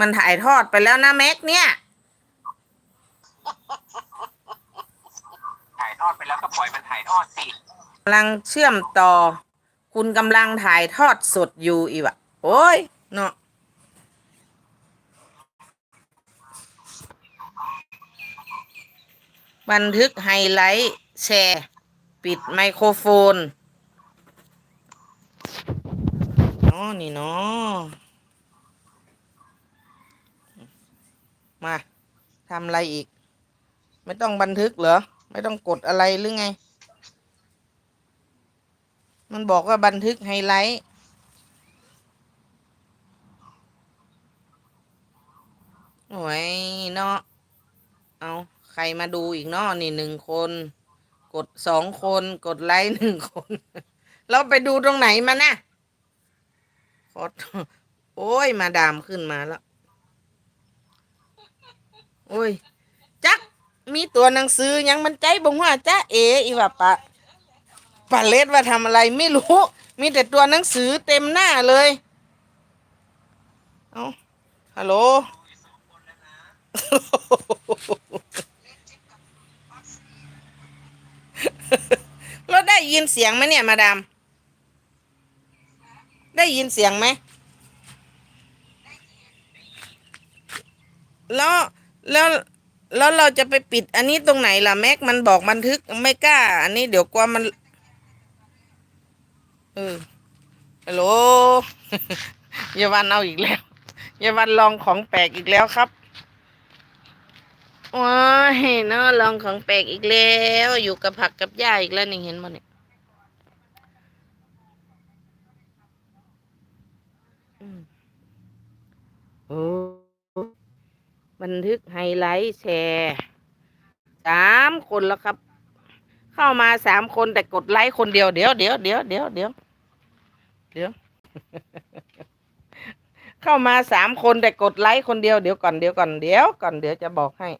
มันถ่ายทอดไปแล้วนะแม็กเนี่ย ถ่ายทอดไปแล้วก็ปล่อยมันถ่ายทอดสิกำลังเชื่อมต่อ คุณกำลังถ่ายทอดสดอยู่อีวะโอ้ยเนาะบันทึกไฮไลท์แชร์ ปิดไมโครโฟนอ๋อนี่เนาะ มาทำอะไรอีก ไม่ต้องบันทึกเหรอ ไม่ต้องกดอะไรหรือไง มันบอกว่าบันทึกไฮไลท์โอ้ยเนาะเอาใครมาดูอีกเนาะนี่หนึ่งคน กดสองคนกดไลค์หนึ่งคน เราไปดูตรงไหนมานะขอโทษโอ้ยมาดามขึ้นมาแล้ว โอ้ย จักมีตัวหนังสือยังมันใจบงว่าจ้าเออีว่าปะปาเลสว่าทำอะไรไม่รู้ มีแต่ตัวหนังสือเต็มหน้าเลย เอาฮัลโหลเราได้ยินเสียงไหมเนี่ย มาดาม ได้ยินเสียงไหมแล้ว แล้วแล้วเราจะไปปิดอันนี้ตรงไหนล่ะแม็กมันบอกบันทึกไม่กล้า อันนี้เดี๋ยวกลัวมัน เออฮัลโหลเยาวันเอาอีกแล้วเยาวันลองของแปลกอีกแล้วครับว้ายเนาะลองของแปลกอีกแล้ว อยู่กับผักกับหญ้าอีกแล้วนี่เห็นมั้เนี่ย บันทึกไฮไลท์แชร์สามคนแล้วครับ เข้ามาสามคนแต่กดไลค์คนเดียวเดี๋ยวเดี๋ยวเดี๋ยวเดี๋ยวเดี๋ยวเดี๋ยวเข้ามาสามคนแต่กดไลค์คนเดียวเดี๋ยวก่อนเดี๋ยวก่อนเดี๋ยวก่อนเดี๋ยวจะบอกให้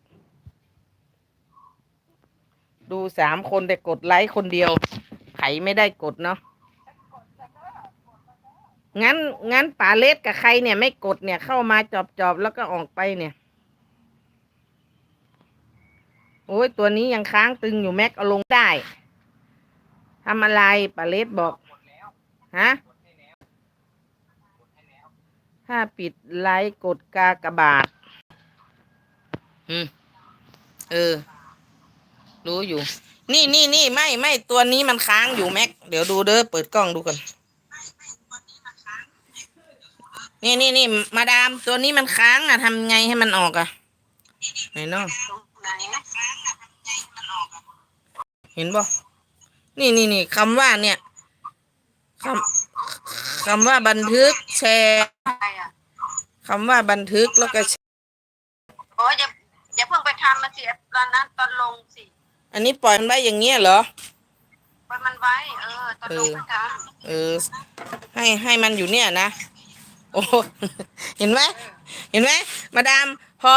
ดูสามคนแต่กดไลค์คนเดียวไขไม่ได้กดเนาะงั้นงั้นป่าเล็ดกับใครเนี่ยไม่กดเนี่ยเข้ามาจอบจอบแล้วก็ออกไปเนี่ย โอ้ยตัวนี้ยังค้างตึงอยู่แม็กเอาลงได้ทำอะไรปาเล็ดบอกฮะถ้าปิดไลค์กดกากระบาทอืมเออ รู้อยู่ นี่นี่นี่ไม่ไม่ตัวนี้มันค้างอยู่แม็ก เดี๋ยวดูเด้อเปิดกล้องดูก่อนนี่นี่นี่มาดามตัวนี้มันค้างอะทำไงให้มันออกอะไหนเนาะ ไหนเห็นบ่นี่นี่นี่คำว่าเนี่ยคำคำว่าบันทึกแชร์อะไรอะคำว่าบันทึกแล้วก็แชร์โอ้ยอย่าอย่าเพิ่งไปทำมาสิตอนนั้นตอนลงสิ อันนี้ปล่อยมันไว้อย่างเงี้ยเหรอปล่อยมันไว้เออตอนลงไปทเออ ให้ให้มันอยู่เนี่ยนะโอ้เห็นไหมเห็นไหมมาดามพอ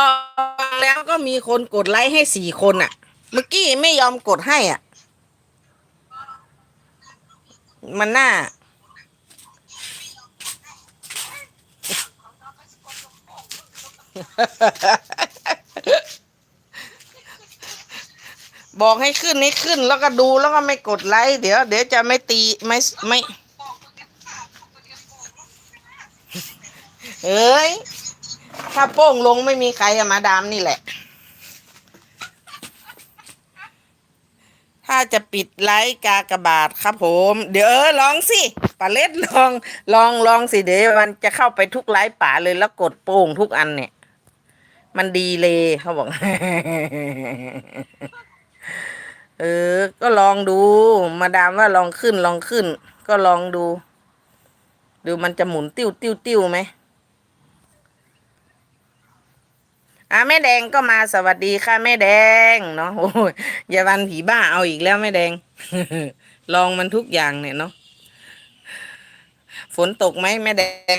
แล้วก็มีคนกดไลค์ให้สี่คนอะ เมื่อกี้ไม่ยอมกดให้อะ มันน่าบอกให้ขึ้นให้ขึ้นแล้วก็ดูแล้วก็ไม่กดไลค์เดี๋ยว เดี๋ยวจะไม่ตีไม่ไม่ เอ้ย ถ้าโป้งลงไม่มีใครอะมาดามนี่แหละ ถ้า จะปิดไลค์กากบาทครับผม เดี๋ยวลองสิปาเล็ดลองลองลองสิเดี๋ยวมันจะเข้าไปทุกไลค์ป่าเลยแล้วกดโป้งทุกอันเนี่ย มันดีเลยเขาบอก เออ ก็ลองดู มาดามว่าลองขึ้นลองขึ้น ก็ลองดู ดูมันจะหมุนติ้วติ้วติ้วไหม อะแม่แดงก็มาสวัสดีค่ะแม่แดงเนาะโอ้ยอย่าวันผีบ้าเอาอีกแล้วแม่แดง ลองมันทุกอย่างเนี่ยเนาะฝนตกไหมแม่แดง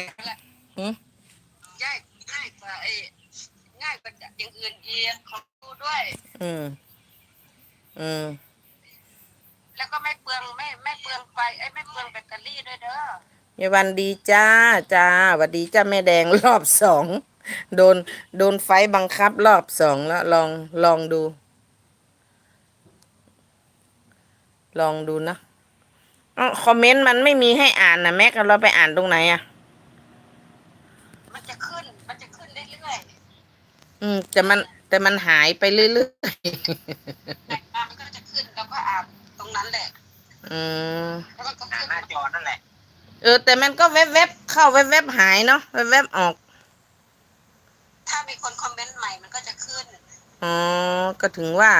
หืมำง่ายง่ายกว่าไอ้ง่ายกว่าอย่างอื่นอีกของดูด้วย อืมอืมแล้วก็ไม่เปลืองไม่ไม่เปลืองไฟไอ้ยไม่เปลืองแบตเตอรี่ด้วยเด้อยายวันดีจ้าจ้าหวัดดีจ้าแม่แดงรอบสอง โดนโดนไฟบังคับรอบสองแล้วลองลองดู ลองดูนะอ้าวคอมเมนต์มันไม่มีให้อ่านนะแม็กเราไปอ่านตรงไหนอะมันจะขึ้น มันจะขึ้นเรื่อยอืมแต่มันแต่มันหายไปเรื่อยๆแต่มามันก็จะขึ้นแล้วก็อ่านตรงนั้นแหละๆอืมแล้วมันก็หน้าขึ้นหน้าจอนั่นแหละเออแต่มันก็แวบๆบเข้าแวบๆบหายเนาะแวบๆบออก ถ้ามีคนคอมเมนต์ใหม่มันก็จะขึ้น อ๋อ ก็ถึงว่า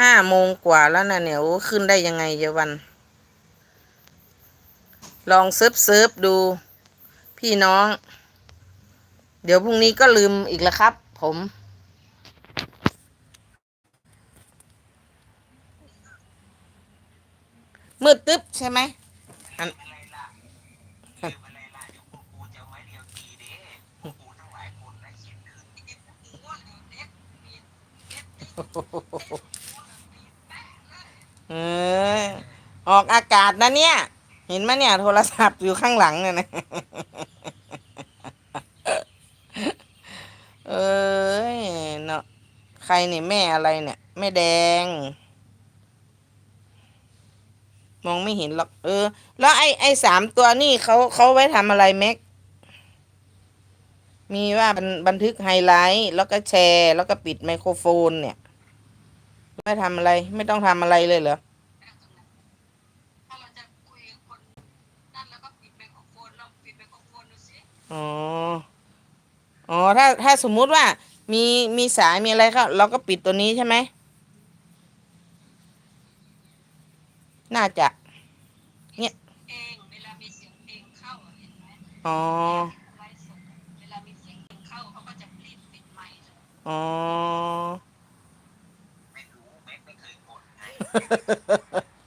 ห้าโมงกว่าแล้วนะเนี่ยโอ้ขึ้นได้ยังไงเยาวัน ลองเซิร์ฟเซิร์ฟดู พี่น้อง เดี๋ยวพรุ่งนี้ก็ลืมอีกแล้วครับ ผม มืดตึ๊บใช่ไหมอัน อะไรล่ะเรื่องอะไรล่ะเดี๋ยวพวกกูจะเอาไม้เดียวตีเด้พวกกูทั้งหลายคนนะเขียนคืน เออออกอากาศนะเนี่ย เห็นไหมเนี่ย โทรศัพท์อยู่ข้างหลังเนี่ยนะเอ้ยเนาะใครเนี่ยแม่อะไรเนี่ยแม่แดง มองไม่เห็นหรอกเออ แล้วไอ้ไอ้สามตัวนี่เขาเขาไว้ทำอะไรแม็กมีว่าบันบันทึกไฮไลท์ แล้วก็แชร์ แล้วก็ปิดไมโครโฟนเนี่ย ไม่ทำอะไร ไม่ต้องทำอะไรเลยเหรอถ้าเราจะคุยกับคนนั่นแล้วก็ปิดไมโครโฟนลองปิดไมโครโฟนดูสิอ๋อ อ๋อ ถ้า ถ้าสมมุติว่า มี มีสาย มีอะไรก็เราก็ปิดตัวนี้ใช่ไหม น่าจะ เนี่ยเองเวลามีเสียงเพลงเข้าอะเห็นไหมอ๋อ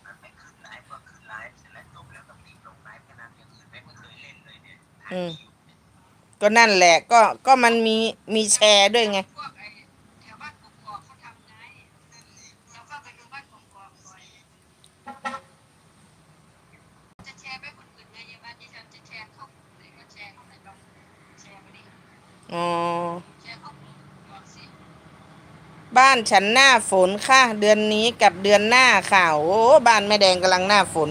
มันไม่ขึ้นไลฟ์ก็ขึ้นไลฟ์เสร็จแล้วจบแล้วก็ปิดลงไลฟ์แค่นั้นอย่างอื่นแม็กไม่เคยเล่นเลยเนี่ยถ่ายอืมคลิปเนี่ยก็นั่นแหละก็ก็มันมีมีแชร์ด้วยไง พวกไอ้แถวบ้านกอกๆเขาทำไงเราก็ไปดูบ้านกอกๆบ่อยจะแชร์ไปคนอื่นไงอย่าบ้านที่ฉันจะแชร์เข้ากลุ่มไหนก็แชร์เข้าไหนลองแชร์มาดิ อ๋อ แชร์เข้ากลุ่มบอกสิ บ้านฉันหน้าฝนค่ะ เดือนนี้กับเดือนหน้าค่ะโอ้บ้านแม่แดงกำลังหน้าฝน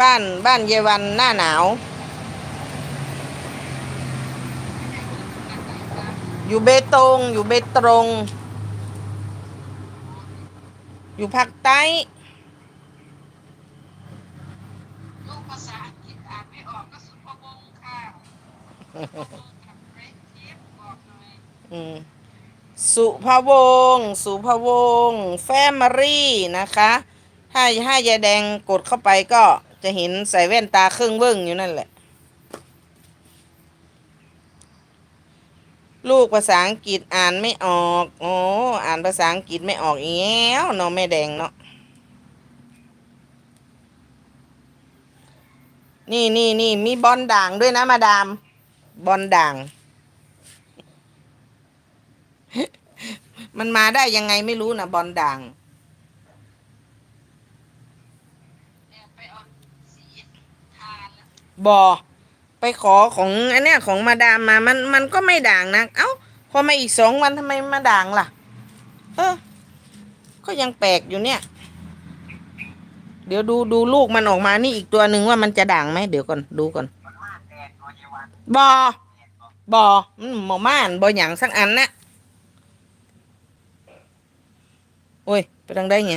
บ้านบ้านเยาวันหน้าหนาว อยู่เบตง อยู่เบตรงอยู่ภาคใต้ลูกภาษาอังกฤษอ่านไม่ออกก็ สุภวงศ์สุภวงศ์กับเรดทิปบอกหน่อยอืมสุภวงศ์สุภวงแฟมิลี่นะคะ ถ้าถ้ายายแดงกดเข้าไปก็จะเห็นใส่แว่นตาเครื่องเบิ้งอยู่นั่นแหละ ลูกภาษาอังกฤษอ่านไม่ออกโอ้อ่านภาษาอังกฤษไม่ออกอีแล้วเนาะแม่แดงเนาะนี่นี่นี่มีบอลด่างด้วยนะมาดาม บอลด่าง มันมาได้ยังไงไม่รู้นะบอลด่างบอไปขอของอันเนี้ยของมาดามมา มันมันก็ไม่ด่างนะเอ้า พอมาอีกสองวันทำไมมาด่างล่ะ เออ ก็ยังแปลกอยู่เนี่ย เดี๋ยวดูดูลูกมันออกมานี่อีกตัวหนึ่งว่ามันจะด่างไหมเดี๋ยวก่อนดูก่อนบอบอกบออืมหมอม่านบอหยังสักอันนะ โอ้ย ไปทางได้ไง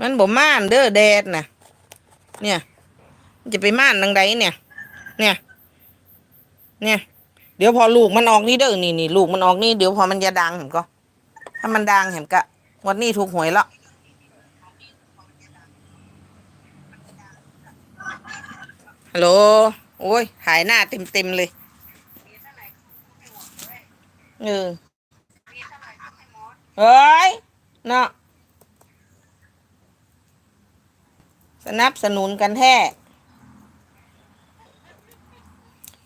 มันบ่ม่านเด้อแดดนะเนี่ย มันจะไปม่านทางใดเนี่ย เนี่ย เนี่ย เดี๋ยวพอลูกมันออกนี่เด้อนี่นี่ลูกมันออกนี่เดี๋ยวพอมันจะดังเห็นก็ถ้ามันดังเห็นกะวันนี้ถูกหวยแล้วฮัลโหล โอ้ย หายหน้าเต็มเต็มเลยมีเท่าไหร่ก็ให้หมดเลยเออ มีเท่าไหร่ก็ให้หมด เฮ้ยเนาะสนับสนุนกันแท้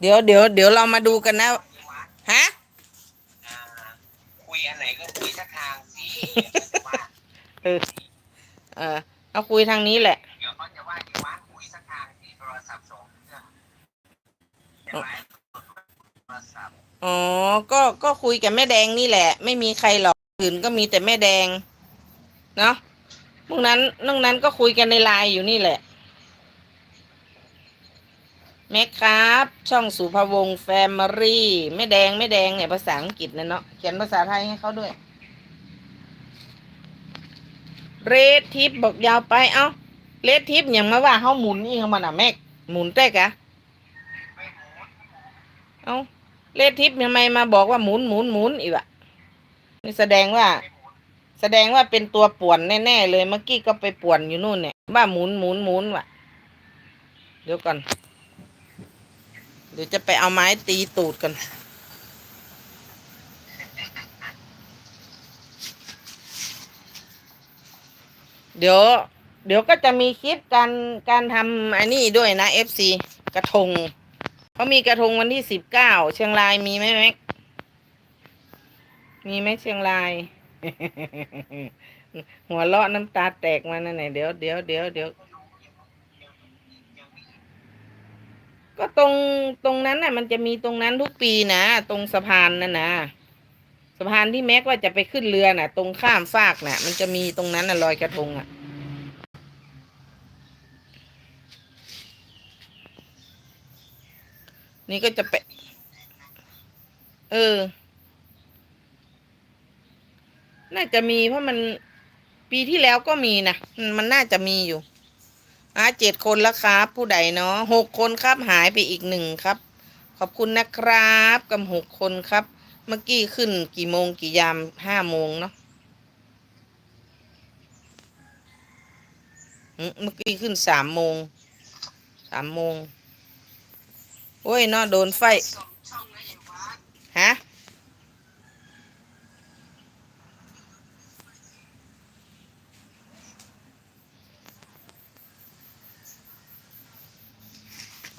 เดี๋ยวเดี๋ยวเดี๋ยวเรามาดูกันนะเยาวันฮะอ่าคุยอันไหนก็คุยสักทางสิว่าเออเออเอาคุยทางนี้แหละ เดี๋ยวเขาจะว่าเยาวันคุยสักทางสิโทรศัพท์สองเครื่องจะไลฟ์โทรศัพท์อ๋อ ก็ ก็คุยกับแม่แดงนี่แหละ ไม่มีใครหรอก อื่นก็มีแต่แม่แดง เนาะพวกนั้นนอกนั้นก็คุยกันในไลน์อยู่นี่แหละแม็กครับ ช่องสุภวงศ์แฟมิลี่แม่แดงแม่แดงเนี่ยภาษาอังกฤษนะเนาะเขียนภาษาไทยให้เขาด้วย เรดทิปบอกยาวไป เอ้าเรดทิปอย่างมาว่าเขาหมุนนี่เขามันอะแม็กหมุนได้กะเอ้าเลขทิปทำไมมาบอกว่าหมุนหมุนหมุนอีกอะ นี่แสดงว่า แสดงว่าเป็นตัวป่วนแน่ๆเลยเมื่อกี้ก็ไปป่วนอยู่นู่นเนี่ยว่าหมุนหมุนหมุนว่ะ เดี๋ยวก่อนเดี๋ยวจะไปเอาไม้ตีตูดกันเดี๋ยว เดี๋ยวก็จะมีคลิปการการทำอันนี้ด้วยนะ FC กระทงเขามีกระทงวันที่สิบเก้าเชียงรายมีไหมแม็ก มีไหมเชียงราย หัวเราะน้ำตาแตกมานั่นไหนเดี๋ยวเดี๋ยวเดี๋ยวเดี๋ยวก็ตรงตรงนั้นน่ะ มันจะมีตรงนั้นทุกปีนะตรงสะพานนั่นนะสะพานที่แม็กว่าจะไปขึ้นเรือน่ะ ตรงข้ามฟากน่ะ มันจะมีตรงนั้นน่ะลอยกระทงอะนี่ก็จะไป เออ น่าจะมีเพราะมันปีที่แล้วก็มีนะมันน่าจะมีอยู่อะเจ็ดคนแล้วครับ ผู้ใดเนาะหกคนครับหายไปอีกหนึ่งครับ ขอบคุณนะครับกับหกคนครับ เมื่อกี้ขึ้นกี่โมงกี่ยามห้าโมงเนาะเมื่อกี้ขึ้นสามโมงสามโมงโอ้ยเนาะโดนไฟฮะ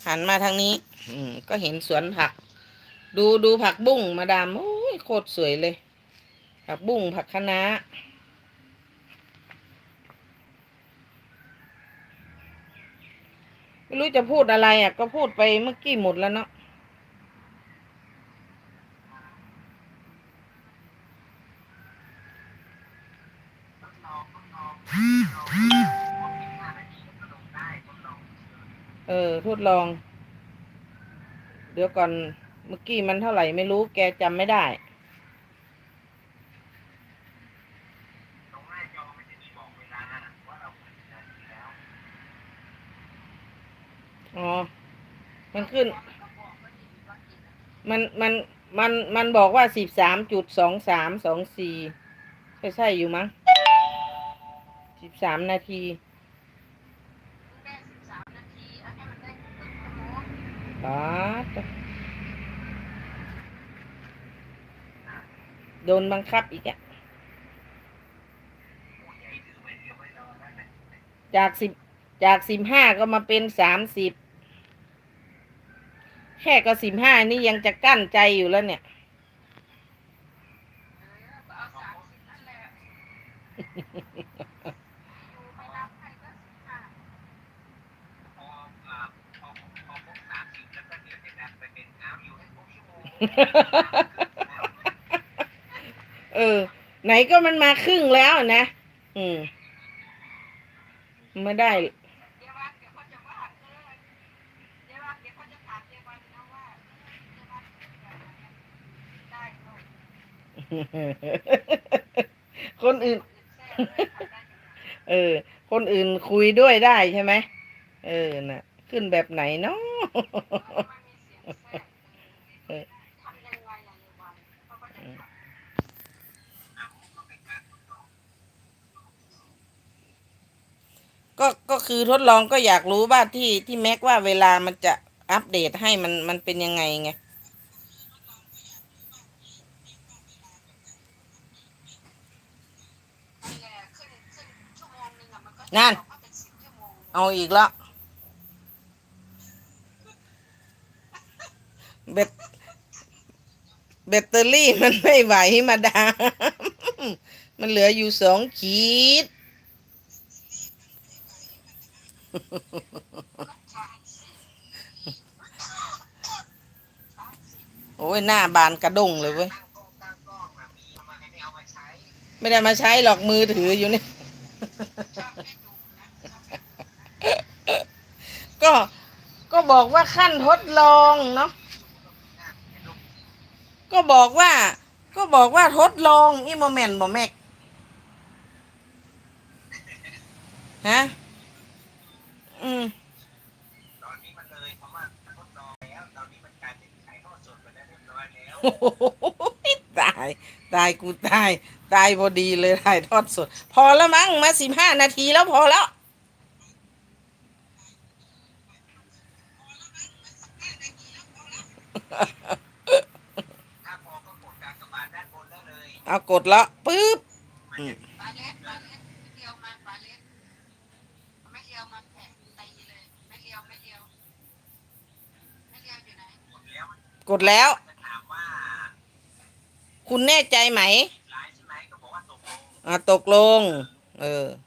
หันมาทางนี้ อืม ก็เห็นสวนผัก ดูดูผักบุ้งมาดามโอ้ยโคตรสวยเลย ผักบุ้งผักคะน้าไม่รู้จะพูดอะไรอะ ก็พูดไปเมื่อกี้หมดแล้วเนาะ เออ ทดลอง เดี๋ยวก่อน เมื่อกี้มันเท่าไหร่ไม่รู้ แกจำไม่ได้ อ๋อ มันขึ้น มัน มัน มัน มันบอกว่าสิบสามจุดสองสามสองสี่ใช่ใช่อยู่มั้งสิบสามนาที ได้สิบสามนาทีเอาให้มันได้ครึ่งชั่วโมง ปาดโดนบังคับอีกอะจากสิบจากสิบห้าก็มาเป็นสามสิบแค่ก็สิบห้านี่ยังจะกั้นใจอยู่แล้วเนี่ยเออ เออ ไหนก็มันมาครึ่งแล้วนะ อืมไม่ได้คนอื่น เออ คนอื่นคุยด้วยได้ใช่ไหม เออ น่ะ ขึ้นแบบไหนเนาะ มันมีเสียงแทรกเออทำยังไงล่ะในวันเขาก็จะถาม ก็ก็คือทดลองก็อยากรู้ว่าที่ที่แม็กว่าเวลามันจะอัปเดตให้มันมันเป็นยังไงไงนั่น เอาอีกแล้วแบตแบตเตอรี่มันไม่ไหวมาดาม มันเหลืออยู่สองขีด โอ้ยหน้าบานกระด้งเลยเว้ย ไม่ได้มาใช้หรอกมือถืออยู่นี่ ก็ก็บอกว่าขั้นทดลองเนาะ ก็บอกว่า ก็บอกว่าทดลองอีโมเมนต์บอแม็ก ฮะ อืมตอนนี้มันเลยเพราะว่าทดลองแล้วตอนนี้มันกลายเป็นถ่ายทอดสดไปแล้วเรียบร้อยแล้ว โอ้โหตาย ตายกูตาย ตายพอดีเลยถ่ายทอดสด พอแล้วมั้งมาสิบห้านาทีแล้วพอแล้ว ถ้าพอก็กดการกระบาดด้านบนได้เลย เอากดแล้วปึ๊บอืมปลาเล็ดปลาเล็ดไม่เดียวมาปลาเล็ดไม่เดียวมาแผะตีเลยไม่เดียวไม่เดียวไม่เดียวอยู่ไหน กดแล้วมัน กดแล้วจะถามว่าคุณแน่ใจไหมไลฟ์ใช่ไหมก็บอกว่าตกลงอ่าตกลง เออเ